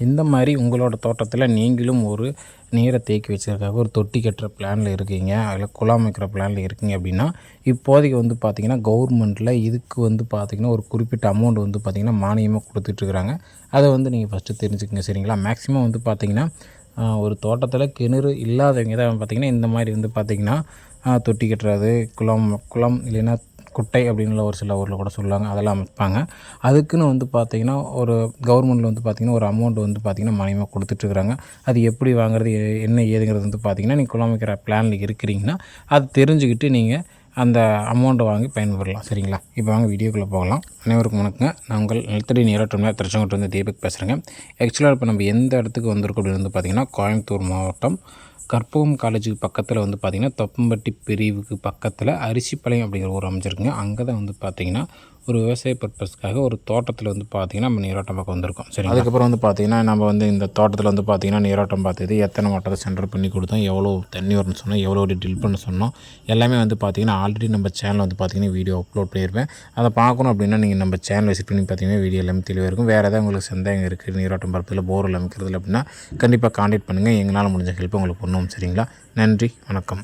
இந்த மாதிரி உங்களோட தோட்டத்தில் நீங்களும் ஒரு நீரை தேக்கி வச்சுருக்காக ஒரு தொட்டி கட்டுற பிளானில் இருக்கீங்க. அதில் குழாம் வைக்கிற பிளானில் இருக்கீங்க அப்படின்னா இப்போதைக்கு வந்து பார்த்திங்கன்னா கவர்மெண்ட்டில் இதுக்கு வந்து பார்த்திங்கன்னா ஒரு குறிப்பிட்ட அமௌண்ட் வந்து பார்த்திங்கன்னா மானியமாக கொடுத்துட்ருக்குறாங்க அதை வந்து நீங்கள் ஃபஸ்ட்டு தெரிஞ்சுக்கங்க சரிங்களா? மேக்ஸிமம் வந்து பார்த்திங்கன்னா ஒரு தோட்டத்தில் கிணறு இல்லாதவங்க தான் பார்த்திங்கன்னா இந்த மாதிரி வந்து பார்த்திங்கன்னா தொட்டி கட்டுறது குளம் குளம் இல்லைன்னா குட்டை அப்படின்னு ஒரு சில ஊரில் கூட சொல்லுவாங்க அதெல்லாம் அமைப்பாங்க. அதுக்குன்னு வந்து பார்த்திங்கன்னா ஒரு கவர்மெண்ட்டில் வந்து பார்த்திங்கன்னா ஒரு அமௌண்ட் வந்து பார்த்திங்கன்னா மானியமாக கொடுத்துட்ருக்குறாங்க அது எப்படி வாங்குறது என்ன ஏதுங்கிறது வந்து பார்த்திங்கன்னா நீங்கள் குளம் பிளானில் இருக்கிறீங்கன்னா அது தெரிஞ்சுக்கிட்டு நீங்கள் அந்த அமௌண்ட்டை வாங்கி பயன்பெறலாம் சரிங்களா? இப்போ வாங்க வீடியோக்குள்ளே போகலாம். அனைவருக்கும் வணக்கங்க. நான் உங்கள் நிலத்தடி நீரோட்டம்ல திருச்செங்கோட்டிலேருந்து வந்து தீபக் பேசுகிறேங்க ஆக்சுவலாக இப்போ நம்ம எந்த இடத்துக்கு வந்திருக்கோம் அப்படின்னு வந்து பார்த்திங்கன்னா கோயம்புத்தூர் மாவட்டம் கற்பகம் காலேஜுக்கு பக்கத்தில் வந்து பார்த்திங்கன்னா தொப்பம்பட்டி பிரிவுக்கு பக்கத்தில் அரிசிப்பாளையம் அப்படிங்கிற ஊர் அமைஞ்சிருக்குங்க. அங்கே தான் வந்து பார்த்திங்கன்னா ஒரு விவசாய பர்பஸ்க்காக ஒரு தோட்டத்தில் வந்து பார்த்திங்கன்னா நம்ம நீரோட்டம் பார்க்க வந்திருக்கோம். சரி அதுக்கப்புறம் வந்து பார்த்திங்கன்னா நம்ம வந்து இந்த தோட்டத்தில் வந்து பார்த்திங்கன்னா நீரோட்டம் பார்த்தது எத்தனை மட்டத்தை சென்டர் பண்ணி கொடுத்தோம் எவ்வளோ தண்ணி வரும்னு சொன்னோம் எவ்வளோ டில் பண்ண சொன்னோம் எல்லாமே வந்து பார்த்திங்கன்னா ஆல்ரெடி நம்ம சேனலில் வந்து பார்த்திங்கன்னா வீடியோ அப்லோட் பண்ணியிருப்பேன். அதை பார்க்கணும் அப்படின்னா நீங்கள் நம்ம சேனல் விசிட் பண்ணி பார்த்தீங்கன்னா வீடியோ எல்லாமே தெளிவாக இருக்கும். வேறு ஏதாவது உங்களுக்கு சந்தேகம் இருக்குது நீரோட்டம் பரப்பில் போரில் அமைக்கிறது அப்படின்னா கண்டிப்பாக காண்டாக்ட் பண்ணுங்கள் எங்களால் முடிஞ்ச ஹெல்ப் உங்களுக்கு பண்ணுவோம் சரிங்களா? நன்றி வணக்கம்.